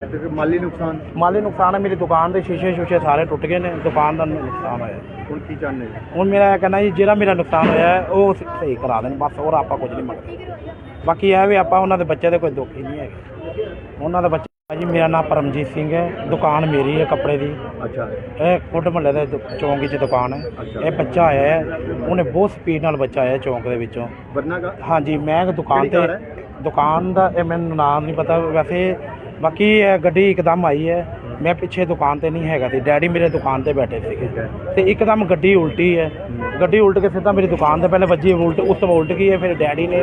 ਤੇ ਫਿਰ ਮਾਲੀ ਨੁਕਸਾਨ? ਮਾਲੀ ਨੁਕਸਾਨ ਹੈ ਮੇਰੀ ਦੁਕਾਨ ਦੇ ਸ਼ੀਸ਼ੇ ਸ਼ੂਸ਼ੇ ਸਾਰੇ ਟੁੱਟ ਗਏ ਨੇ ਦੁਕਾਨ ਦਾ ਨੁਕਸਾਨ ਹੋਇਆ। ਹੁਣ ਕੀ ਚਾਹੁੰਦੇ ਜੀ? ਹੁਣ ਮੇਰਾ ਇਹ ਕਹਿਣਾ ਜੀ ਜਿਹੜਾ ਮੇਰਾ ਨੁਕਸਾਨ ਹੋਇਆ ਹੈ, ਉਹ ਸ- ਸਹੀ ਕਰਾ ਦੇਣ ਬਸ ਹੋਰ ਆਪਾਂ ਕੁਝ ਨਹੀਂ ਮੰਗਦੇ। ਬਾਕੀ ਇਹ ਵੀ ਆਪਾਂ ਉਹਨਾਂ ਦੇ ਬੱਚੇ ਦੇ ਕੋਈ ਦੁੱਖ ਹੀ ਨਹੀਂ ਹੈਗੇ। ਉਹਨਾਂ ਦਾ ਬੱਚਾ ਜੀ ਮੇਰਾ ਨਾਮ ਪਰਮਜੀਤ ਸਿੰਘ ਹੈ ਦੁਕਾਨ ਮੇਰੀ ਹੈ ਕੱਪੜੇ ਦੀ। ਅੱਛਾ। ਇਹ ਕੁੱਟ ਮਹੱਲੇ ਦੇ ਦੁ- ਚੌਂਕ 'ਚ ਦੁਕਾਨ ਹੈ। ਅੱਛਾ। ਇਹ ਬੱਚਾ ਆਇਆ ਹੈ ਉਹਨੇ ਬਹੁਤ ਸਪੀਡ ਨਾਲ ਬੱਚਾ ਆਇਆ ਚੌਂਕ ਦੇ ਵਿੱਚੋਂ। ਵਰਨਾ ਕਾ ਹਾਂਜੀ ਮੈਂ ਇੱਕ ਦੁਕਾਨ ਕਿਹੜੀ ਤੇ ਕਾਰ ਦੁਕਾਨ ਦਾ ਇਹ ਮੈਨੂੰ ਨਾਮ ਨਹੀਂ ਪਤਾ ਵੈਸੇ ਬਾਕੀ ਇਹ ਗੱਡੀ ਇੱਕਦਮ ਆਈ ਹੈ। ਮੈਂ ਪਿੱਛੇ ਦੁਕਾਨ ਤੇ ਨਹੀਂ ਹੈਗਾ ਤੇ ਡੈਡੀ ਮੇਰੇ ਦੁਕਾਨ ਤੇ ਬੈਠੇ ਸੀਗੇ। ਤੇ ਇੱਕਦਮ ਗੱਡੀ ਉਲਟੀ ਹੈ। ਗੱਡੀ ਉਲਟ ਕੇ ਸਿੱਧਾ ਮੇਰੀ ਦੁਕਾਨ ਤੇ ਪਹਿਲੇ ਵੱਜੀ ਉਲਟ ਉਸ ਤੋਂ ਉਲਟ ਗਈ ਹੈ। ਫਿਰ ਡੈਡੀ ਨੇ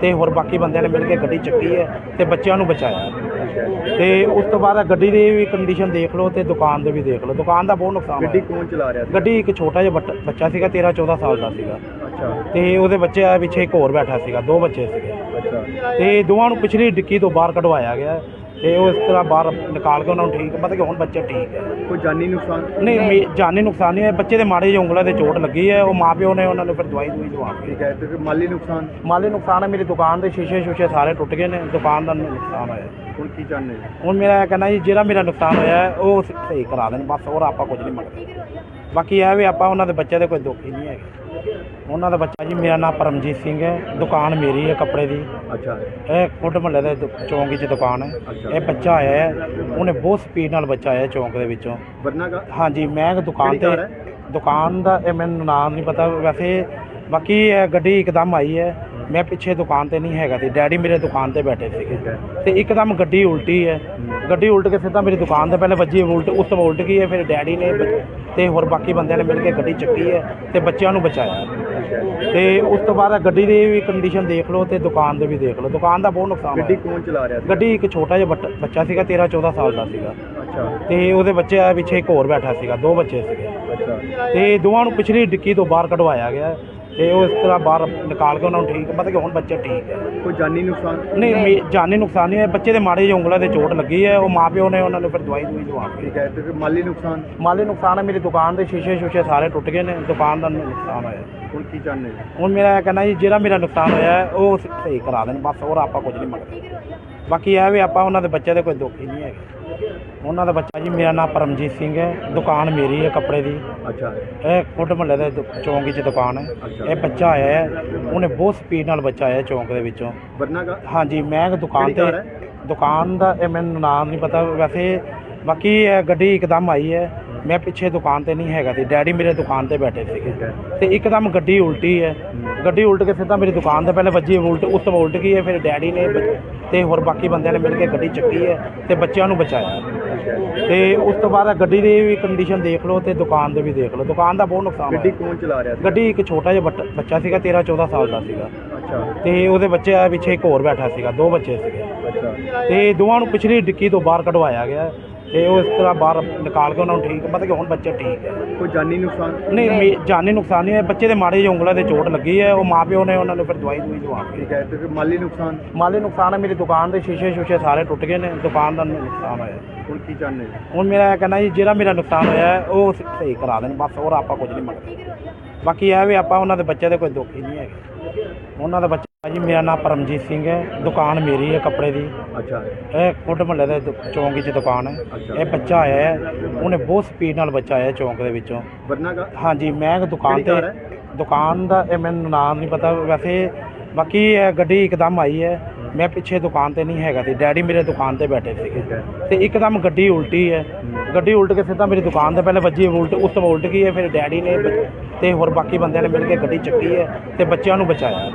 ਤੇ ਹੋਰ ਬਾਕੀ ਬੰਦਿਆਂ ਨੇ ਮਿਲ ਕੇ ਗੱਡੀ ਚੱਕੀ ਹੈ ਤੇ ਬੱਚਿਆਂ ਨੂੰ ਬਚਾਇਆ। ਤੇ ਉਸ ਤੋਂ ਬਾਅਦ ਗੱਡੀ ਦੀ ਵੀ ਕੰਡੀਸ਼ਨ ਦੇਖ ਲਓ ਤੇ ਦੁਕਾਨ ਦੇ ਵੀ ਦੇਖ ਲਓ। ਦੁਕਾਨ ਦਾ ਬਹੁਤ ਨੁਕਸਾਨ ਗੱਡੀ ਕੌਣ ਚਲਾ ਰਿਹਾ ਸੀ? ਗੱਡੀ ਇੱਕ ਛੋਟਾ ਜਿਹਾ ਬੱਚਾ ਸੀਗਾ 13 14 ਸਾਲ ਦਾ ਸੀਗਾ। ਤੇ ਉਹਦੇ ਬੱਚੇ ਆ ਪਿੱਛੇ ਇੱਕ ਹੋਰ ਬੈਠਾ ਸੀਗਾ ਦੋ ਬੱਚੇ ਸੀਗੇ। ਤੇ ਦੋਵਾਂ ਨੂੰ ਪਿਛਲੀ ਡਿੱਕੀ ਤੋਂ ਬਾਹਰ ਕਢਵਾਇਆ ਗਿਆ। ਤੇ ਉਹ ਇਸ ਤਰ੍ਹਾਂ ਬਾਹਰ ਨਿਕਾਲ ਕੇ ਉਹਨਾਂ ਨੂੰ ਠੀਕ ਮਤਲਬ ਕਿ ਹੁਣ ਬੱਚੇ ਠੀਕ ਹੈ। ਕੋਈ ਜਾਨੀ ਨੁਕਸਾਨ? ਨਹੀਂ ਮੇ- ਜਾਨੀ ਨੁਕਸਾਨ ਨਹੀਂ ਹੈ। ਬੱਚੇ ਦੇ ਮਾੜੇ ਜਿਹੇ ਉਂਗਲਾਂ ਤੇ ਚੋਟ ਲੱਗੀ ਹੈ। ਉਹ ਮਾਪਿਓ ਨੇ ਉਹਨਾਂ ਨੂੰ ਫਿਰ ਦਵਾਈ ਦਵਾਈ ਦਵਾ ਕੇ ਠੀਕ ਹੈ ਤੇ ਫਿਰ ਮਾਲੀ ਨੁਕਸਾਨ? ਮਾਲੀ ਨੁਕਸਾਨ ਹੈ। ਮੇਰੀ ਦੁਕਾਨ ਦੇ ਸ਼ੀਸ਼ੇ ਸ਼ੂਸ਼ੇ ਸਾਰੇ ਟੁੱਟ ਗਏ ਨੇ। ਦੁਕਾਨ ਦਾ ਨੁਕਸਾਨ ਹੋਇਆ। ਹੁਣ ਕੀ ਚਾਹੁੰਦੇ ਜੀ? ਹੁਣ ਮੇਰਾ ਇਹ ਕਹਿਣਾ ਜੀ ਜਿਹੜਾ ਮੇਰਾ ਨੁਕਸਾਨ ਹੋਇਆ ਹੈ, ਉਹ ਸਹੀ ਕਰਾ ਦੇਣ। ਬਸ ਹੋਰ ਆਪਾਂ ਕੁਝ ਨਹੀਂ ਮੰਗਦੇ। ਬਾਕੀ ਇਹ ਵੀ ਆਪਾਂ ਉਹਨਾਂ ਦੇ ਬੱਚੇ ਦੇ ਕੋਈ ਦੁੱਖ ਹੀ ਨਹੀਂ ਹੈਗੇ। ਉਹਨਾਂ ਦਾ ਬੱਚਾ ਜੀ ਮੇਰਾ ਨਾਮ ਪਰਮਜੀਤ ਸਿੰਘ ਹੈ। ਦੁਕਾਨ ਮੇਰੀ ਹੈ ਕੱਪੜੇ ਦੀ। ਅੱਛਾ। ਇਹ ਕੁੱਟ ਮਹੱਲੇ ਦੇ ਦੁ- ਚੌਂਕ 'ਚ ਦੁਕਾਨ ਹੈ। ਇਹ ਬੱਚਾ ਆਇਆ ਹੈ। ਉਹਨੇ ਬਹੁਤ ਸਪੀਡ ਨਾਲ ਬੱਚਾ ਆਇਆ ਚੌਂਕ ਦੇ ਵਿੱਚੋਂ। ਵਰਨਾ ਕਾ? ਹਾਂਜੀ ਮੈਂ ਇੱਕ ਦੁਕਾਨ ਕਿਹੜੀ ਤੇ ਕਾਰ ਦੁਕਾਨ ਦਾ ਇਹ ਮੈਨੂੰ ਨਾਮ ਨਹੀਂ ਪਤਾ। ਵੈਸੇ ਬਾਕੀ ਇਹ ਗੱਡੀ ਇੱਕਦਮ ਆਈ ਹੈ। ਮੈਂ ਪਿੱਛੇ ਦੁਕਾਨ ਤੇ ਨਹੀਂ ਹੈਗਾ ਤੇ ਡੈਡੀ ਮੇਰੇ ਦੁਕਾਨ ਤੇ ਬੈਠੇ ਸੀਗੇ। ਤੇ ਇੱਕਦਮ ਗੱਡੀ ਉਲਟੀ ਹੈ। ਗੱਡੀ ਉਲਟ ਕੇ ਸਿੱਧਾ ਮੇਰੀ ਦੁਕਾਨ ਤੇ ਪਹਿਲੇ ਵੱਜੀ ਉਲਟ ਉਸ ਤੋਂ ਉਲਟ ਗਈ ਹੈ ਫਿਰ ਡੈਡੀ ਨੇ ਤੇ ਹੋਰ ਬਾਕੀ ਬੰਦਿਆਂ ਨੇ ਮਿਲ ਕੇ ਗੱਡੀ ਚੱਕੀ ਹੈ ਤੇ ਬੱਚਿਆਂ ਨੂੰ ਬਚਾਇਆ। ਤੇ ਉਸ ਤੋਂ ਬਾਅਦ ਗੱਡੀ ਦੀ ਵੀ ਕੰਡੀਸ਼ਨ ਦੇਖ ਲਓ ਤੇ ਦੁਕਾਨ ਦੇ ਵੀ ਦੇਖ ਲਓ। ਦੁਕਾਨ ਦਾ ਬਹੁਤ ਨੁਕਸਾਨ ਗੱਡੀ ਕੌਣ ਚਲਾ ਰਿਹਾ ਸੀ? ਗੱਡੀ ਇੱਕ ਛੋਟਾ ਜਿਹਾ ਬੱਚਾ ਸੀਗਾ 13 14 ਸਾਲ ਦਾ ਸੀਗਾ। ਅੱਛਾ। ਤੇ ਉਹਦੇ ਬੱਚੇ ਆ ਪਿੱਛੇ ਇੱਕ ਹੋਰ ਬੈਠਾ ਸੀਗਾ ਦੋ ਬੱਚੇ ਸੀਗੇ। ਅੱਛਾ। ਤੇ ਦੋਵਾਂ ਨੂੰ ਪਿਛਲੀ ਡਿੱਕੀ ਤੋਂ ਬਾਹਰ ਕਢਵਾਇਆ ਗਿਆ। ਤੇ ਉਹ ਇਸ ਤਰ੍ਹਾਂ ਬਾਹਰ ਨਿਕਾਲ ਕੇ ਉਹਨਾਂ ਨੂੰ ਠੀਕ ਮਤਲਬ ਕਿ ਹੁਣ ਬੱਚੇ ਠੀਕ ਹੈ। ਕੋਈ ਜਾਨੀ ਨੁਕਸਾਨ? ਨਹੀਂ ਮੇ- ਜਾਨੀ ਨੁਕਸਾਨ ਨਹੀਂ ਹੈ। ਬੱਚੇ ਦੇ ਮਾੜੇ ਜਿਹੇ ਉਂਗਲਾਂ ਤੇ ਚੋਟ ਲੱਗੀ ਹੈ। ਉਹ ਮਾਪਿਓ ਨੇ ਉਹਨਾਂ ਨੂੰ ਫਿਰ ਦਵਾਈ ਦਵਾਈ ਦਵਾ ਕੇ ਠੀਕ ਹੈ ਤੇ ਫਿਰ ਮਾਲੀ ਨੁਕਸਾਨ? ਮਾਲੀ ਨੁਕਸਾਨ ਹੈ। ਮੇਰੀ ਦੁਕਾਨ ਦੇ ਸ਼ੀਸ਼ੇ ਸ਼ੂਸ਼ੇ ਸਾਰੇ ਟੁੱਟ ਗਏ ਨੇ। ਦੁਕਾਨ ਦਾ ਨੁਕਸਾਨ ਹੋਇਆ। ਹੁਣ ਕੀ ਚਾਹੁੰਦੇ ਜੀ? ਹੁਣ ਮੇਰਾ ਇਹ ਕਹਿਣਾ ਜੀ ਜਿਹੜਾ ਮੇਰਾ ਨੁਕਸਾਨ ਹੋਇਆ ਹੈ, ਉਹ ਸਹੀ ਕਰਾ ਦੇਣ। ਬਸ ਹੋਰ ਆਪਾਂ ਕੁਝ ਨਹੀਂ ਮੰਗਦੇ। ਬਾਕੀ ਇਹ ਵੀ ਆਪਾਂ ਉਹਨਾਂ ਦੇ ਬੱਚੇ ਦੇ ਕੋਈ ਦੁੱਖ ਹੀ ਨਹੀਂ ਹੈਗੇ। ਉਹਨਾਂ ਦਾ ਬੱਚਾ ਜੀ ਮੇਰਾ ਨਾਮ ਪਰਮਜੀਤ ਸਿੰਘ ਹੈ। ਦੁਕਾਨ ਮੇਰੀ ਹੈ ਕੱਪੜੇ ਦੀ। ਅੱਛਾ। ਇਹ ਕੁੱਟ ਮਹੱਲੇ ਦੇ ਦੁ- ਚੌਂਕ 'ਚ ਦੁਕਾਨ ਹੈ। ਇਹ ਬੱਚਾ ਆਇਆ ਹੈ। ਉਹਨੇ ਬਹੁਤ ਸਪੀਡ ਨਾਲ ਬੱਚਾ ਆਇਆ ਚੌਂਕ ਦੇ ਵਿੱਚੋਂ। ਵਰਨਾ ਕਾ ਹਾਂਜੀ ਮੈਂ ਇੱਕ ਦੁਕਾਨ ਕਿਹੜੀ ਤੇ ਕਾਰ ਦੁਕਾਨ ਦਾ ਇਹ ਮੈਨੂੰ ਨਾਮ ਨਹੀਂ ਪਤਾ। ਵੈਸੇ ਬਾਕੀ ਇਹ ਗੱਡੀ ਇੱਕਦਮ ਆਈ ਹੈ। ਮੈਂ ਪਿੱਛੇ ਦੁਕਾਨ ਤੇ ਨਹੀਂ ਹੈਗਾ ਤੇ ਡੈਡੀ ਮੇਰੇ ਦੁਕਾਨ ਤੇ ਬੈਠੇ ਸੀਗੇ। ਤੇ ਇੱਕਦਮ ਗੱਡੀ ਉਲਟੀ ਹੈ। ਗੱਡੀ ਉਲਟ ਕੇ ਸਿੱਧਾ ਮੇਰੀ ਦੁਕਾਨ ਤੇ ਪਹਿਲੇ ਵੱਜੀ ਉਲਟ ਉਸ ਤੋਂ ਉਲਟ ਗਈ ਹੈ ਫਿਰ ਡੈਡੀ ਨੇ ਤੇ ਹੋਰ ਬਾਕੀ ਬੰਦਿਆਂ ਨੇ ਮਿਲ ਕੇ ਗੱਡੀ ਚੱਕੀ ਹੈ ਤੇ ਬੱਚਿਆਂ ਨੂੰ ਬਚਾਇਆ। ਤੇ ਉਸ ਤੋਂ ਬਾਅਦ ਗੱਡੀ ਦੀ ਵੀ ਕੰਡੀਸ਼ਨ ਦੇਖ ਲਓ ਤੇ ਦੁਕਾਨ ਦੇ ਵੀ ਦੇਖ ਲਓ। ਦੁਕਾਨ ਦਾ ਬਹੁਤ ਨੁਕਸਾਨ ਗੱਡੀ ਕੌਣ ਚਲਾ ਰਿਹਾ ਸੀ? ਗੱਡੀ ਇੱਕ ਛੋਟਾ ਜਿਹਾ ਬੱਚਾ ਸੀਗਾ 13 14 ਸਾਲ ਦਾ ਸੀਗਾ। ਅੱਛਾ। ਤੇ ਉਹਦੇ ਬੱਚੇ ਆ ਪਿੱਛੇ ਇੱਕ ਹੋਰ ਬੈਠਾ ਸੀਗਾ ਦੋ ਬੱਚੇ ਸੀਗੇ। ਅੱਛਾ। ਤੇ ਦੋਵਾਂ ਨੂੰ ਪਿਛਲੀ ਡਿੱਕੀ ਤੋਂ ਬਾਹਰ ਕਢਵਾਇਆ ਗਿਆ। ਤੇ ਉਹ ਇਸ ਤਰ੍ਹਾਂ ਬਾਹਰ ਨਿਕਾਲ ਕੇ ਉਹਨਾਂ ਨੂੰ ਠੀਕ ਮਤਲਬ ਕਿ ਹੁਣ ਬੱਚੇ ਠੀਕ ਹੈ। ਕੋਈ ਜਾਨੀ ਨੁਕਸਾਨ? ਨਹੀਂ ਮੇ- ਜਾਨੀ ਨੁਕਸਾਨ ਨਹੀਂ ਹੈ। ਬੱਚੇ ਦੇ ਮਾੜੇ ਜਿਹੇ ਉਂਗਲਾਂ ਤੇ ਚੋਟ ਲੱਗੀ ਹੈ। ਉਹ ਮਾਪਿਓ ਨੇ ਉਹਨਾਂ ਨੂੰ ਫਿਰ ਦਵਾਈ ਦਵਾਈ ਦਵਾ ਕੇ ਠੀਕ ਹੈ ਤੇ ਫਿਰ ਮਾਲੀ ਨੁਕਸਾਨ? ਮਾਲੀ ਨੁਕਸਾਨ ਹੈ। ਮੇਰੀ ਦੁਕਾਨ ਦੇ ਸ਼ੀਸ਼ੇ ਸ਼ੂਸ਼ੇ ਸਾਰੇ ਟੁੱਟ ਗਏ ਨੇ। ਦੁਕਾਨ ਦਾ ਨੁਕਸਾਨ ਹੋਇਆ। ਹੁਣ ਕੀ ਚਾਹੁੰਦੇ? ਜੀ? ਹੁਣ ਮੇਰਾ ਇਹ ਕਹਿਣਾ ਜੀ ਜਿਹੜਾ ਮੇਰਾ ਨੁਕਸਾਨ ਹੋਇਆ ਹੈ, ਉਹ ਸ- ਸਹੀ ਕਰਾ ਦੇਣ। ਬਸ ਹੋਰ ਆਪਾਂ ਕੁਝ ਨਹੀਂ ਮੰਗਦੇ। ਬਾਕੀ ਇਹ ਵੀ ਆਪਾਂ ਉਹਨਾਂ ਦੇ ਬੱਚੇ ਦੇ ਕੋਈ ਦੁੱਖ ਹੀ ਨਹੀਂ ਹੈਗੇ। ਉਹਨਾਂ ਦਾ ਬੱਚਾ ਜੀ ਮੇਰਾ ਨਾਮ ਪਰਮਜੀਤ ਸਿੰਘ ਹੈ। ਦੁਕਾਨ ਮੇਰੀ ਹੈ ਕੱਪੜੇ ਦੀ। ਅੱਛਾ। ਇਹ ਕੁੱਟ ਮਹੱਲੇ ਦੇ ਦੁ- ਚੌਂਕ 'ਚ ਦੁਕਾਨ ਹੈ। ਅੱਛਾ। ਇਹ ਬੱਚਾ ਆਇਆ ਹੈ। ਉਹਨੇ ਬਹੁਤ ਸਪੀਡ ਨਾਲ ਬੱਚਾ ਆਇਆ ਚੌਂਕ ਦੇ ਵਿੱਚੋਂ। ਵਰਨਾ ਕਾ ਹਾਂਜੀ ਮੈਂ ਇੱਕ ਦੁਕਾਨ ਕਿਹੜੀ ਤੇ ਕਾਰ ਦੁਕਾਨ ਦਾ ਇਹ ਮੈਨੂੰ ਨਾਮ ਨਹੀਂ ਪਤਾ। ਵੈਸੇ ਬਾਕੀ ਇਹ ਗੱਡੀ ਇੱਕਦਮ ਆਈ ਹੈ। ਮੈਂ ਪਿੱਛੇ ਦੁਕਾਨ ਤੇ ਨਹੀਂ ਹੈਗਾ ਤੇ ਡੈਡੀ ਮੇਰੇ ਦੁਕਾਨ ਤੇ ਬੈਠੇ ਸੀਗੇ। ਠੀਕ ਹੈ। ਤੇ ਇੱਕਦਮ ਗੱਡੀ ਉਲਟੀ ਹੈ। ਗੱਡੀ ਉਲਟ ਕੇ ਸਿੱਧਾ ਮੇਰੀ ਦੁਕਾਨ ਤੇ ਪਹਿਲੇ ਵੱਜੀ। ਉਲਟ ਉਸ ਤੋਂ ਉਲਟ ਗਈ ਹੈ। ਫਿਰ ਡੈਡੀ ਨੇ ਬ- ਤੇ ਹੋਰ ਬਾਕੀ ਬੰਦਿਆਂ ਨੇ ਮਿਲ ਕੇ ਗੱਡੀ ਚੱਕੀ ਹੈ। ਤੇ ਬੱਚਿਆਂ ਨੂੰ ਬਚਾਇਆ।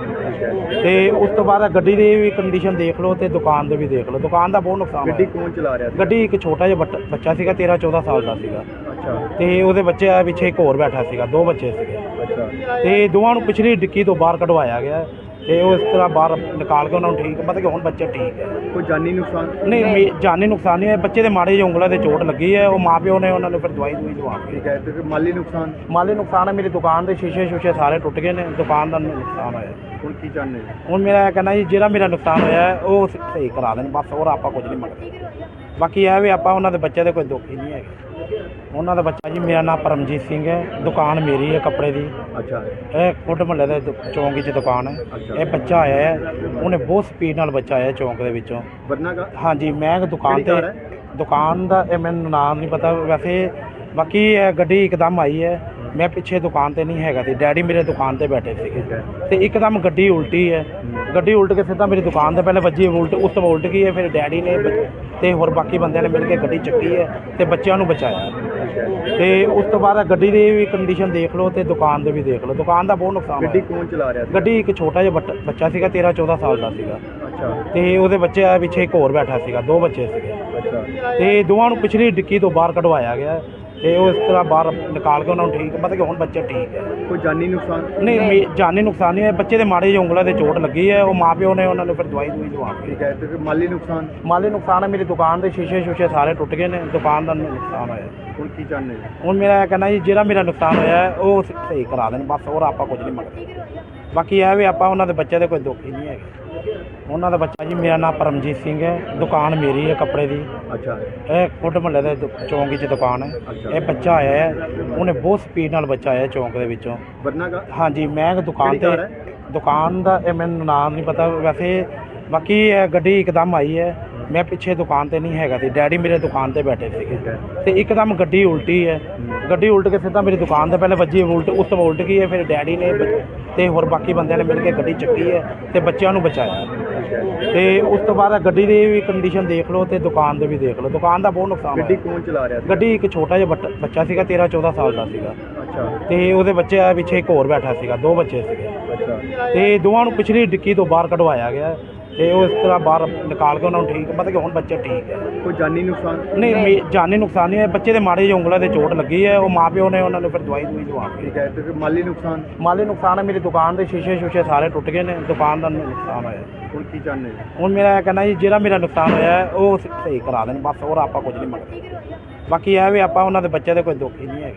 ਤੇ ਉਸ ਤੋਂ ਬਾਅਦ ਗੱਡੀ ਦੀ ਵੀ ਕੰਡੀਸ਼ਨ ਦੇਖ ਲਓ ਤੇ ਦੁਕਾਨ ਦੇ ਵੀ ਦੇਖ ਲਓ। ਦੁਕਾਨ ਦਾ ਬਹੁਤ ਨੁਕਸਾਨ ਗੱਡੀ ਹੋਇਆ। ਕੌਣ ਚਲਾ ਰਿਹਾ ਸੀ? ਗੱਡੀ ਇੱਕ ਛੋਟਾ ਜਿਹਾ ਬੱਟ- ਬੱਚਾ ਸੀਗਾ 13 14 ਸਾਲ ਦਾ ਸੀਗਾ। ਅੱਛਾ। ਤੇ ਉਹਦੇ ਬੱਚੇ ਆ ਪਿੱਛੇ ਇੱਕ ਹੋਰ ਬੈਠਾ ਸੀਗਾ ਦੋ ਬੱਚੇ ਸੀਗੇ। ਅੱਛਾ। ਤੇ ਦੋਵਾਂ ਨੂੰ ਪਿਛਲੀ ਡਿੱਕੀ ਤੋਂ ਬਾਹਰ ਕਢਵਾਇਆ ਗਿਆ। ਤੇ ਉਹ ਇਸ ਤਰ੍ਹਾਂ ਬਾਹਰ ਨਿਕਾਲ ਕੇ ਉਹਨਾਂ ਨੂੰ ਠੀਕ ਮਤਲਬ ਕਿ ਹੁਣ ਬੱਚੇ ਠੀਕ ਹੈ। ਕੋਈ ਜਾਨੀ ਨੁਕਸਾਨ? ਨਹੀਂ ਮੇ- ਜਾਨੀ ਨੁਕਸਾਨ ਨਹੀਂ ਹੈ। ਬੱਚੇ ਦੇ ਮਾੜੇ ਜਿਹੇ ਉਂਗਲਾਂ ਤੇ ਚੋਟ ਲੱਗੀ ਹੈ। ਉਹ ਮਾਪਿਓ ਨੇ ਉਹਨਾਂ ਨੂੰ ਫਿਰ ਦਵਾਈ ਦਵਾਈ ਦਵਾ ਕੇ ਠੀਕ ਹੈ ਤੇ ਫਿਰ ਮਾਲੀ ਨੁਕਸਾਨ? ਮਾਲੀ ਨੁਕਸਾਨ ਹੈ। ਮੇਰੀ ਦੁਕਾਨ ਦੇ ਸ਼ੀਸ਼ੇ ਸ਼ੂਸ਼ੇ ਸਾਰੇ ਟੁੱਟ ਗਏ ਨੇ। ਦੁਕਾਨ ਦਾ ਨੁਕਸਾਨ ਹੋਇਆ। ਹੁਣ ਕੀ ਚਾਹੁੰਦੇ? ਜੀ? ਹੁਣ ਮੇਰਾ ਇਹ ਕਹਿਣਾ ਜੀ ਜਿਹੜਾ ਮੇਰਾ ਨੁਕਸਾਨ ਹੋਇਆ ਹੈ, ਉਹ ਸਹੀ ਕਰਾ ਦੇਣ। ਬਸ ਹੋਰ ਆਪਾਂ ਕੁਝ ਨਹੀਂ ਮੰਗਦੇ। ਬਾਕੀ ਇਹ ਵੀ ਆਪਾਂ ਉਹਨਾਂ ਦੇ ਬੱਚੇ ਦੇ ਕੋਈ ਦੁੱਖ ਹੀ ਨਹੀਂ ਹੈਗੇ। ਉਹਨਾਂ ਦਾ ਬੱਚਾ ਜੀ ਮੇਰਾ ਨਾਮ ਪਰਮਜੀਤ ਸਿੰਘ ਹੈ। ਦੁਕਾਨ ਮੇਰੀ ਹੈ ਕੱਪੜੇ ਦੀ। ਅੱਛਾ। ਇਹ ਕੁੱਟ ਮਹੱਲੇ ਦੇ ਦੁ- ਚੌਂਕ 'ਚ ਦੁਕਾਨ ਹੈ। ਇਹ ਬੱਚਾ ਆਇਆ ਹੈ। ਉਹਨੇ ਬਹੁਤ ਸਪੀਡ ਨਾਲ ਬੱਚਾ ਆਇਆ ਚੌਂਕ ਦੇ ਵਿੱਚੋਂ। ਵਰਨਾ ਕਾ? ਹਾਂਜੀ ਮੈਂ ਦੁਕਾਨ ਕਿਹੜੀ ਤੇ ਕਾਰ ਦੁਕਾਨ ਦਾ ਇਹ ਮੈਨੂੰ ਨਾਮ ਨਹੀਂ ਪਤਾ। ਵੈਸੇ ਬਾਕੀ ਇਹ ਗੱਡੀ ਇੱਕਦਮ ਆਈ ਹੈ। ਮੈਂ ਪਿੱਛੇ ਦੁਕਾਨ ਤੇ ਨਹੀਂ ਹੈਗਾ ਸੀ ਡੈਡੀ ਮੇਰੇ ਦੁਕਾਨ ਤੇ ਬੈਠੇ ਸੀਗੇ। ਤੇ ਇੱਕਦਮ ਗੱਡੀ ਉਲਟੀ ਹੈ। ਗੱਡੀ ਉਲਟ ਕੇ ਸਿੱਧਾ ਮੇਰੀ ਦੁਕਾਨ ਦੇ ਪਹਿਲੇ ਵੱਜੀ ਉਲਟ ਉਸ ਤੋਂ ਉਲਟ ਗਈ ਹੈ ਫਿਰ ਡੈਡੀ ਨੇ ਤੇ ਹੋਰ ਬਾਕੀ ਬੰਦਿਆਂ ਨੇ ਮਿਲ ਕੇ ਗੱਡੀ ਚੱਕੀ ਹੈ ਤੇ ਬੱਚਿਆਂ ਨੂੰ ਬਚਾਇਆ। ਤੇ ਉਸ ਤੋਂ ਬਾਅਦ ਗੱਡੀ ਦੀ ਵੀ ਕੰਡੀਸ਼ਨ ਦੇਖ ਲਓ ਤੇ ਦੁਕਾਨ ਦੇ ਵੀ ਦੇਖ ਲਓ। ਦੁਕਾਨ ਦਾ ਬਹੁਤ ਨੁਕਸਾਨ ਗੱਡੀ ਕੌਣ ਚਲਾ ਰਿਹਾ ਸੀ? ਗੱਡੀ ਇੱਕ ਛੋਟਾ ਜਿਹਾ ਬੱਚਾ ਸੀਗਾ 13 14 ਸਾਲ ਦਾ ਸੀਗਾ। ਅੱਛਾ। ਤੇ ਉਹਦੇ ਬੱਚੇ ਆ ਪਿੱਛੇ ਇੱਕ ਹੋਰ ਬੈਠਾ ਸੀਗਾ ਦੋ ਬੱਚੇ ਸੀਗੇ। ਅੱਛਾ। ਤੇ ਦੋਵਾਂ ਨੂੰ ਪਿਛਲੀ ਡਿੱਕੀ ਤੋਂ ਬਾਹਰ ਕਢਵਾਇਆ ਗਿਆ। ਤੇ ਉਹ ਇਸ ਤਰ੍ਹਾਂ ਬਾਹਰ ਨਿਕਾਲ ਕੇ ਉਹਨਾਂ ਨੂੰ ਠੀਕ ਮਤਲਬ ਕਿ ਹੁਣ ਬੱਚੇ ਠੀਕ ਹੈ। ਕੋਈ ਜਾਨੀ ਨੁਕਸਾਨ? ਨਹੀਂ ਮੇ- ਜਾਨੀ ਨੁਕਸਾਨ ਨਹੀਂ ਹੈ। ਬੱਚੇ ਦੇ ਮਾੜੇ ਜਿਹੇ ਉਂਗਲਾਂ ਤੇ ਚੋਟ ਲੱਗੀ ਹੈ। ਉਹ ਮਾਪਿਓ ਨੇ ਉਹਨਾਂ ਨੂੰ ਫਿਰ ਦਵਾਈ ਦਵਾਈ ਦਵਾ ਕੇ ਠੀਕ ਹੈ ਤੇ ਫਿਰ ਮਾਲੀ ਨੁਕਸਾਨ? ਮਾਲੀ ਨੁਕਸਾਨ ਹੈ। ਮੇਰੀ ਦੁਕਾਨ ਦੇ ਸ਼ੀਸ਼ੇ ਸ਼ੂਸ਼ੇ ਸਾਰੇ ਟੁੱਟ ਗਏ ਨੇ। ਦੁਕਾਨ ਦਾ ਨੁਕਸਾਨ ਹੋਇਆ। ਹੁਣ ਕੀ ਚਾਹੁੰਦੇ ਹੋ? ਹੁਣ ਮੇਰਾ ਇਹ ਕਹਿਣਾ ਜੀ ਜਿਹੜਾ ਮੇਰਾ ਨੁਕਸਾਨ ਹੋਇਆ ਹੈ, ਉਹ ਸਹੀ ਕਰਾ ਦੇਣ। ਬਸ ਹੋਰ ਆਪਾਂ ਕੁਝ ਨਹੀਂ ਮੰਗਦੇ। ਬਾਕੀ ਇਹ ਵੀ ਆਪਾਂ ਉਹਨਾਂ ਦੇ ਬੱਚੇ ਦੇ ਕੋਈ ਦੁੱਖ ਹੀ ਨਹੀਂ ਹੈਗੇ। ਉਹਨਾਂ ਦਾ ਬੱਚਾ ਜੀ ਮੇਰਾ ਨਾਮ ਪਰਮਜੀਤ ਸਿੰਘ ਹੈ। ਦੁਕਾਨ ਮੇਰੀ ਹੈ ਕੱਪੜੇ ਦੀ। ਅੱਛਾ। ਇਹ ਕੁੱਟ ਮਹੱਲੇ ਦੇ ਦੁ- ਚੌਂਕ 'ਚ ਦੁਕਾਨ ਹੈ। ਅੱਛਾ। ਇਹ ਬੱਚਾ ਆਇਆ ਹੈ। ਉਹਨੇ ਬਹੁਤ ਸਪੀਡ ਨਾਲ ਬੱਚਾ ਆਇਆ ਚੌਂਕ ਦੇ ਵਿੱਚੋਂ। ਵਰਨਾ ਕਾ ਹਾਂਜੀ ਮੈਂ ਦੁਕਾਨ ਕਿਹੜੀ ਤੇ ਕਾਰ ਦੁਕਾਨ ਦਾ ਇਹ ਮੈਨੂੰ ਨਾਮ ਨਹੀਂ ਪਤਾ। ਵੈਸੇ ਬਾਕੀ ਇਹ ਗੱਡੀ ਇੱਕਦਮ ਆਈ ਹੈ। ਮੈਂ ਪਿੱਛੇ ਦੁਕਾਨ ਤੇ ਨਹੀਂ ਹੈਗਾ ਸੀ। ਡੈਡੀ ਮੇਰੇ ਦੁਕਾਨ ਤੇ ਬੈਠੇ ਸੀਗੇ। ਠੀਕ ਹੈ। ਤੇ ਇੱਕਦਮ ਗੱਡੀ ਉਲਟੀ ਹੈ। ਗੱਡੀ ਉਲਟ ਕੇ ਸਿੱਧਾ ਮੇਰੀ ਦੁਕਾਨ ਦੇ ਪਹਿਲੇ ਵੱਜੀ ਉਲਟ। ਉਸ ਤੋਂ ਉਲਟ ਗਈ ਹੈ। ਫਿਰ ਡੈਡੀ ਨੇ ਬ- ਤੇ ਹੋਰ ਬਾਕੀ ਬੰਦਿਆਂ ਨੇ ਮਿਲ ਕੇ ਗੱਡੀ ਚੱਕੀ ਹੈ ਤੇ ਬੱਚਿਆਂ ਨੂੰ ਬਚਾਇਆ ਤੇ ਉਸ ਤੋਂ ਬਾਅਦ ਗੱਡੀ ਦੀ ਵੀ ਕੰਡੀਸ਼ਨ ਦੇਖ ਲਓ ਤੇ ਦੁਕਾਨ ਦੇ ਵੀ ਦੇਖ ਲਓ। ਦੁਕਾਨ ਦਾ ਬਹੁਤ ਨੁਕਸਾਨ ਗੱਡੀ ਕੌਣ ਚਲਾ ਰਿਹਾ ਸੀ? ਗੱਡੀ ਇੱਕ ਛੋਟਾ ਜਿਹਾ ਬੱਟ- ਬੱਚਾ ਸੀਗਾ 13 14 ਸਾਲ ਦਾ ਸੀਗਾ। ਅੱਛਾ। ਤੇ ਉਹਦੇ ਬੱਚੇ ਆ ਪਿੱਛੇ ਇੱਕ ਹੋਰ ਬੈਠਾ ਸੀਗਾ ਦੋ ਬੱਚੇ ਸੀਗੇ। ਅੱਛਾ। ਤੇ ਦੋਵਾਂ ਨੂੰ ਪਿਛਲੀ ਡਿੱਕੀ ਤੋਂ ਬਾਹਰ ਕਢਵਾਇਆ ਗਿਆ। ਤੇ ਉਹ ਇਸ ਤਰ੍ਹਾਂ ਬਾਹਰ ਨਿਕਾਲ ਕੇ ਉਹਨਾਂ ਨੂੰ ਠੀਕ ਮਤਲਬ ਕਿ ਹੁਣ ਬੱਚੇ ਠੀਕ ਹੈ। ਕੋਈ ਜਾਨੀ ਨੁਕਸਾਨ? ਨਹੀਂ ਮੇ- ਜਾਨੀ ਨੁਕਸਾਨ ਨਹੀਂ ਹੈ। ਬੱਚੇ ਦੇ ਮਾੜੇ ਜਿਹੇ ਉਂਗਲਾਂ ਤੇ ਚੋਟ ਲੱਗੀ ਹੈ। ਉਹ ਮਾਪਿਓ ਨੇ ਉਹਨਾਂ ਨੂੰ ਫਿਰ ਦਵਾਈ ਦਵਾਈ ਦਵਾ ਕੇ ਠੀਕ ਹੈ ਤੇ ਫਿਰ ਮਾਲੀ ਨੁਕਸਾਨ? ਮਾਲੀ ਨੁਕਸਾਨ ਹੈ। ਮੇਰੀ ਦੁਕਾਨ ਦੇ ਸ਼ੀਸ਼ੇ ਸ਼ੂਸ਼ੇ ਸਾਰੇ ਟੁੱਟ ਗਏ ਨੇ। ਦੁਕਾਨ ਦਾ ਨੁਕਸਾਨ ਹੋਇਆ। ਹੁਣ ਕੀ ਚਾਹੁੰਦੇ ਹੋ? ਹੁਣ ਮੇਰਾ ਇਹ ਕਹਿਣਾ ਜੀ ਜਿਹੜਾ ਮੇਰਾ ਨੁਕਸਾਨ ਹੋਇਆ ਹੈ, ਉਹ ਸਹੀ ਕਰਾ ਦੇਣ ਬਸ ਹੋਰ ਆਪਾਂ ਕੁਝ ਨਹੀਂ ਮੰਗਦੇ। ਬਾਕੀ ਇਹ ਵੀ ਆਪਾਂ ਉਹਨਾਂ ਦੇ ਬੱਚੇ ਦੇ ਕੋਈ ਦੁੱਖ ਹੀ ਨਹੀਂ ਹੈਗੇ।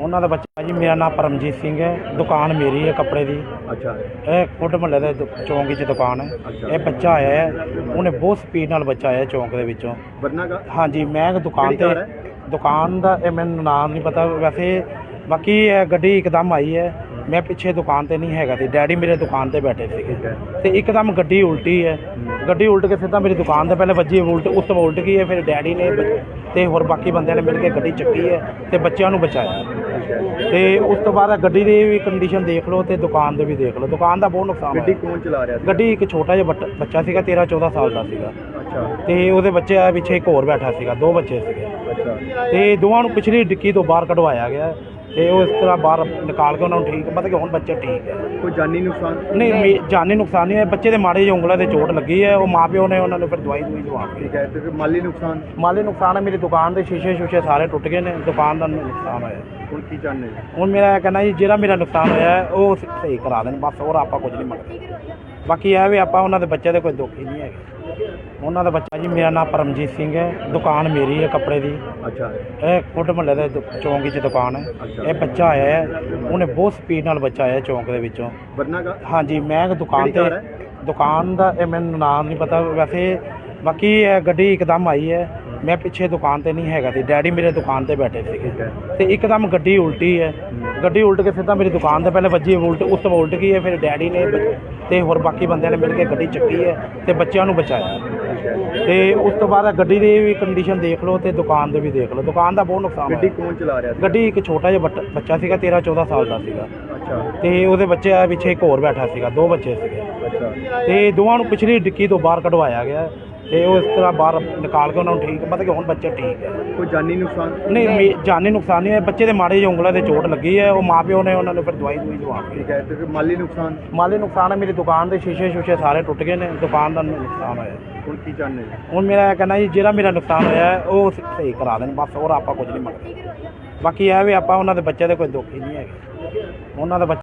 ਉਹਨਾਂ ਦਾ ਬੱਚਾ ਜੀ ਮੇਰਾ ਨਾਮ ਪਰਮਜੀਤ ਸਿੰਘ ਹੈ ਦੁਕਾਨ ਮੇਰੀ ਹੈ ਕੱਪੜੇ ਦੀ। ਅੱਛਾ। ਇਹ ਕੁੱਟ ਮਹੱਲੇ ਦੇ ਦੁ- ਚੌਂਕ 'ਚ ਦੁਕਾਨ ਹੈ। ਇਹ ਬੱਚਾ ਆਇਆ ਹੈ ਉਹਨੇ ਬਹੁਤ ਸਪੀਡ ਨਾਲ ਬੱਚਾ ਆਇਆ ਚੌਂਕ ਦੇ ਵਿੱਚੋਂ। ਵਰਨਾ ਕਾ ਹਾਂਜੀ ਮੈਂ ਦੁਕਾਨ ਕਿਹੜੀ ਤੇ ਕਾਰ ਦੁਕਾਨ ਦਾ ਇਹ ਮੈਨੂੰ ਨਾਮ ਨਹੀਂ ਪਤਾ ਵੈਸੇ ਬਾਕੀ ਇਹ ਗੱਡੀ ਇੱਕਦਮ ਆਈ ਹੈ। ਮੈਂ ਪਿੱਛੇ ਦੁਕਾਨ ਤੇ ਨਹੀਂ ਹੈਗਾ ਸੀ ਡੈਡੀ ਮੇਰੇ ਦੁਕਾਨ ਤੇ ਬੈਠੇ ਸੀਗੇ। ਤੇ ਇੱਕਦਮ ਗੱਡੀ ਉਲਟੀ ਹੈ। ਗੱਡੀ ਉਲਟ ਕੇ ਸਿੱਧਾ ਮੇਰੀ ਦੁਕਾਨ ਦੇ ਪਹਿਲੇ ਵੱਜੀ ਉਲਟ ਉਸ ਤੋਂ ਉਲਟ ਗਈ ਹੈ ਫਿਰ ਡੈਡੀ ਨੇ ਤੇ ਹੋਰ ਬਾਕੀ ਬੰਦਿਆਂ ਨੇ ਮਿਲ ਕੇ ਗੱਡੀ ਚੱਕੀ ਹੈ ਤੇ ਬੱਚਿਆਂ ਨੂੰ ਬਚਾਇਆ। ਤੇ ਉਸ ਤੋਂ ਬਾਅਦ ਗੱਡੀ ਦੀ ਵੀ ਕੰਡੀਸ਼ਨ ਦੇਖ ਲਓ ਤੇ ਦੁਕਾਨ ਦੇ ਵੀ ਦੇਖ ਲਓ। ਦੁਕਾਨ ਦਾ ਬਹੁਤ ਨੁਕਸਾਨ ਗੱਡੀ ਕੌਣ ਚਲਾ ਰਿਹਾ ਸੀ? ਗੱਡੀ ਇੱਕ ਛੋਟਾ ਜਿਹਾ ਬੱਚਾ ਸੀਗਾ 13 14 ਸਾਲ ਦਾ ਸੀਗਾ। ਤੇ ਉਹਦੇ ਬੱਚੇ ਆ ਪਿੱਛੇ ਇੱਕ ਹੋਰ ਬੈਠਾ ਸੀਗਾ ਦੋ ਬੱਚੇ ਸੀਗੇ। ਤੇ ਦੋਵਾਂ ਨੂੰ ਪਿਛਲੀ ਡਿੱਕੀ ਤੋਂ ਬਾਹਰ ਕਢਵਾਇਆ ਗਿਆ। ਤੇ ਉਹ ਇਸ ਤਰ੍ਹਾਂ ਬਾਹਰ ਨਿਕਾਲ ਕੇ ਉਹਨਾਂ ਨੂੰ ਠੀਕ ਮਤਲਬ ਕਿ ਹੁਣ ਬੱਚੇ ਠੀਕ ਹੈ। ਕੋਈ ਜਾਨੀ ਨੁਕਸਾਨ? ਨਹੀਂ ਮੇ- ਜਾਨੀ ਨੁਕਸਾਨ ਨਹੀਂ ਹੈ। ਬੱਚੇ ਦੇ ਮਾੜੇ ਜਿਹੇ ਉਂਗਲਾਂ ਤੇ ਚੋਟ ਲੱਗੀ ਹੈ। ਉਹ ਮਾਪਿਓ ਨੇ ਉਹਨਾਂ ਨੂੰ ਫਿਰ ਦਵਾਈ ਦਵਾਈ ਦਵਾ ਕੇ ਠੀਕ ਹੈ ਤੇ ਫਿਰ ਮਾਲੀ ਨੁਕਸਾਨ? ਮਾਲੀ ਨੁਕਸਾਨ ਹੈ। ਮੇਰੀ ਦੁਕਾਨ ਦੇ ਸ਼ੀਸ਼ੇ ਸ਼ੂਸ਼ੇ ਸਾਰੇ ਟੁੱਟ ਗਏ ਨੇ। ਦੁਕਾਨ ਦਾ ਨੁਕਸਾਨ ਹੋਇਆ। ਹੁਣ ਕੀ ਚਾਹੁੰਦੇ ਹੋ? ਹੁਣ ਮੇਰਾ ਇਹ ਕਹਿਣਾ ਜੀ ਜਿਹੜਾ ਮੇਰਾ ਨੁਕਸਾਨ ਹੋਇਆ ਹੈ, ਉਹ ਸ- ਸਹੀ ਕਰਾ ਦੇਣ। ਬਸ ਹੋਰ ਆਪਾਂ ਕੁਝ ਨਹੀਂ ਮੰਗਦੇ। ਬਾਕੀ ਇਹ ਵੀ ਆਪਾਂ ਉਹਨਾਂ ਦੇ ਬੱਚੇ ਦੇ ਕੋਈ ਦੁੱਖ ਹੀ ਨਹੀਂ ਹੈਗੇ। ਉਹਨਾਂ ਦਾ ਬੱਚਾ ਜੀ ਮੇਰਾ ਨਾਮ ਪਰਮਜੀਤ ਸਿੰਘ ਹੈ। ਦੁਕਾਨ ਮੇਰੀ ਹੈ ਕੱਪੜੇ ਦੀ। ਅੱਛਾ। ਇਹ ਕੁੱਟ ਮਹੱਲੇ ਦੇ ਦੁ- ਚੌਂਕ 'ਚ ਦੁਕਾਨ ਹੈ। ਅੱਛਾ। ਇਹ ਬੱਚਾ ਆਇਆ ਹੈ। ਉਹਨੇ ਬਹੁਤ ਸਪੀਡ ਨਾਲ ਬੱਚਾ ਆਇਆ ਚੌਂਕ ਦੇ ਵਿੱਚੋਂ। ਵਰਨਾ ਕਾ ਹਾਂਜੀ ਮੈਂ ਦੁਕਾਨ ਕਿਹੜੀ ਤੇ ਕਾਰ ਦੁਕਾਨ ਦਾ ਇਹ ਮੈਨੂੰ ਨਾਮ ਨਹੀਂ ਪਤਾ। ਵੈਸੇ ਬਾਕੀ ਇਹ ਗੱਡੀ ਇੱਕਦਮ ਆਈ ਹੈ। ਮੈਂ ਪਿੱਛੇ ਦੁਕਾਨ ਤੇ ਨਹੀਂ ਹੈਗਾ ਸੀ। ਡੈਡੀ ਮੇਰੇ ਦੁਕਾਨ ਤੇ ਬੈਠੇ ਸੀਗੇ। ਠੀਕ ਹੈ। ਤੇ ਇੱਕਦਮ ਗੱਡੀ ਉਲਟੀ ਹੈ। ਗੱਡੀ ਉਲਟ ਕੇ ਸਿੱਧਾ ਮੇਰੀ ਦੁਕਾਨ ਦੇ ਪਹਿਲੇ ਵੱਜੀ ਉਲਟ ਉਸ ਤੋਂ ਉਲਟ ਗਈ ਹੈ ਫਿਰ ਡੈਡੀ ਨੇ ਤੇ ਹੋਰ ਬਾਕੀ ਬੰਦਿਆਂ ਨੇ ਮਿਲ ਕੇ ਗੱਡੀ ਚੱਕੀ ਹੈ ਤੇ ਬੱਚਿਆਂ ਨੂੰ ਬਚਾਇਆ। ਤੇ ਉਸ ਤੋਂ ਬਾਅਦ ਗੱਡੀ ਦੀ ਵੀ ਕੰਡੀਸ਼ਨ ਦੇਖ ਲਓ ਤੇ ਦੁਕਾਨ ਦੇ ਵੀ ਦੇਖ ਲਓ। ਦੁਕਾਨ ਦਾ ਬਹੁਤ ਨੁਕਸਾਨ ਗੱਡੀ ਕੌਣ ਚਲਾ ਰਿਹਾ ਸੀ? ਗੱਡੀ ਇੱਕ ਛੋਟਾ ਜਿਹਾ ਬੱਟ- ਬੱਚਾ ਸੀਗਾ 13 14 ਸਾਲ ਦਾ ਸੀਗਾ। ਅੱਛਾ। ਤੇ ਉਹਦੇ ਬੱਚੇ ਆ ਪਿੱਛੇ ਇੱਕ ਹੋਰ ਬੈਠਾ ਸੀਗਾ ਦੋ ਬੱਚੇ ਸੀਗੇ। ਅੱਛਾ। ਤੇ ਦੋਵਾਂ ਨੂੰ ਪਿਛਲੀ ਡਿੱਕੀ ਤੋਂ ਬਾਹਰ ਕਢਵਾਇਆ ਗਿਆ। ਤੇ ਉਹ ਇਸ ਤਰ੍ਹਾਂ ਬਾਹਰ ਨਿਕਾਲ ਕੇ ਉਹਨਾਂ ਨੂੰ ਠੀਕ ਮਤਲਬ ਕਿ ਹੁਣ ਬੱਚੇ ਠੀਕ ਹੈ। ਕੋਈ ਜਾਨੀ ਨੁਕਸਾਨ? ਨਹੀਂ ਮੇ- ਜਾਨੀ ਨੁਕਸਾਨ ਨਹੀਂ ਹੈ। ਬੱਚੇ ਦੇ ਮਾੜੇ ਜਿਹੇ ਉਂਗਲਾਂ ਤੇ ਚੋਟ ਲੱਗੀ ਹੈ। ਉਹ ਮਾਪਿਓ ਨੇ ਉਹਨਾਂ ਨੂੰ ਫਿਰ ਦਵਾਈ ਦਵਾਈ ਦਵਾ ਕੇ ਠੀਕ ਹੈ ਤੇ ਫਿਰ ਮਾਲੀ ਨੁਕਸਾਨ? ਮਾਲੀ ਨੁਕਸਾਨ ਹੈ। ਮੇਰੀ ਦੁਕਾਨ ਦੇ ਸ਼ੀਸ਼ੇ ਸ਼ੂਸ਼ੇ ਸਾਰੇ ਟੁੱਟ ਗਏ ਨੇ। ਦੁਕਾਨ ਦਾ ਨੁਕਸਾਨ ਹੋਇਆ। ਹੁਣ ਕੀ ਹੋ? ਹੁਣ ਮੇਰਾ ਇਹ ਕਹਿਣਾ ਜੀ ਜਿਹੜਾ ਮੇਰਾ ਨੁਕਸਾਨ ਹੋਇਆ ਹੈ, ਉਹ ਸ- ਸਹੀ ਕਰਾ ਦੇਣ। ਬਸ ਹੋਰ ਆਪਾਂ ਕੁਝ ਨਹੀਂ ਮੰਗਦੇ। ਬਾਕੀ ਇਹ ਵੀ ਆਪਾਂ ਉਹਨਾਂ ਦੇ ਬੱਚੇ ਦੇ ਕੋਈ ਦੁੱਖ ਹੀ ਨਹੀਂ ਹੈਗੇ। ਉਹਨਾਂ ਦਾ ਬੱਚਾ